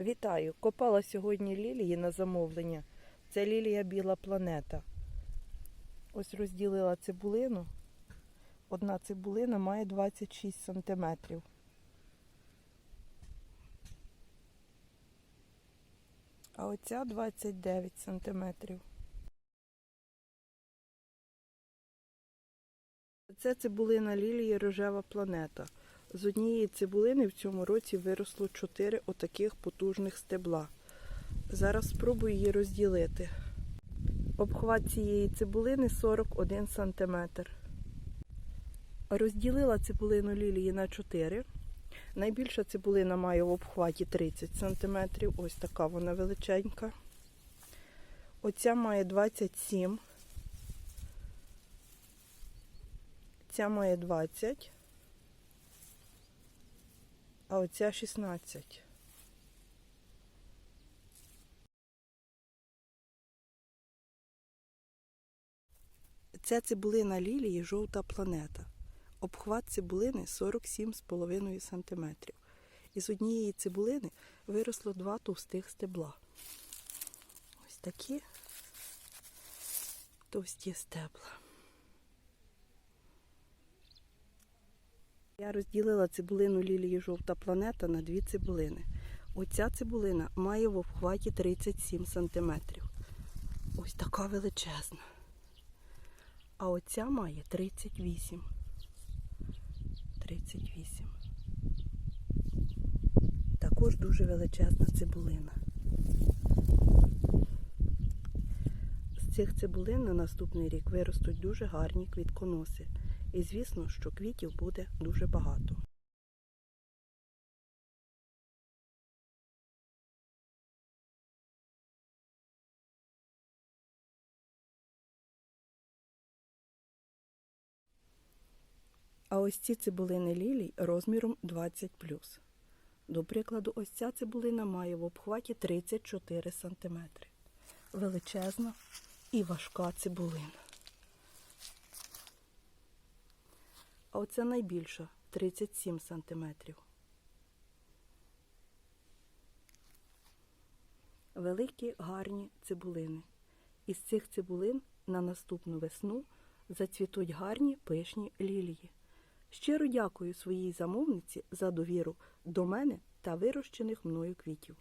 Вітаю! Копала сьогодні лілії на замовлення. Це лілія Біла планета. Ось розділила цибулину. Одна цибулина має 26 сантиметрів. А оця 29 сантиметрів. Це цибулина лілії рожева планета. З однієї цибулини в цьому році виросло 4 отаких потужних стебла. Зараз спробую її розділити. Обхват цієї цибулини 41 см. Розділила цибулину лілії на 4. Найбільша цибулина має в обхваті 30 см. Ось така вона величенька. Оця має 27. Ця має 20. А оця 16. Це цибулина лілії жовта планета. Обхват цибулини 47,5 см. Із однієї цибулини виросло два товстих стебла. Ось такі товсті стебла. Я розділила цибулину лілії жовта планета на дві цибулини. Оця цибулина має в обхваті 37 см. Ось така величезна. А оця має 38. 38. Також дуже величезна цибулина. З цих цибулин на наступний рік виростуть дуже гарні квітконоси. І звісно, що квітів буде дуже багато. А ось ці цибулини лілій розміром 20 До прикладу, ось ця цибулина має в обхваті 34 см. Величезна і важка цибулина. А оце найбільша 37 сантиметрів. Великі гарні цибулини. Із цих цибулин на наступну весну зацвітуть гарні пишні лілії. Щиро дякую своїй замовниці за довіру до мене та вирощених мною квітів.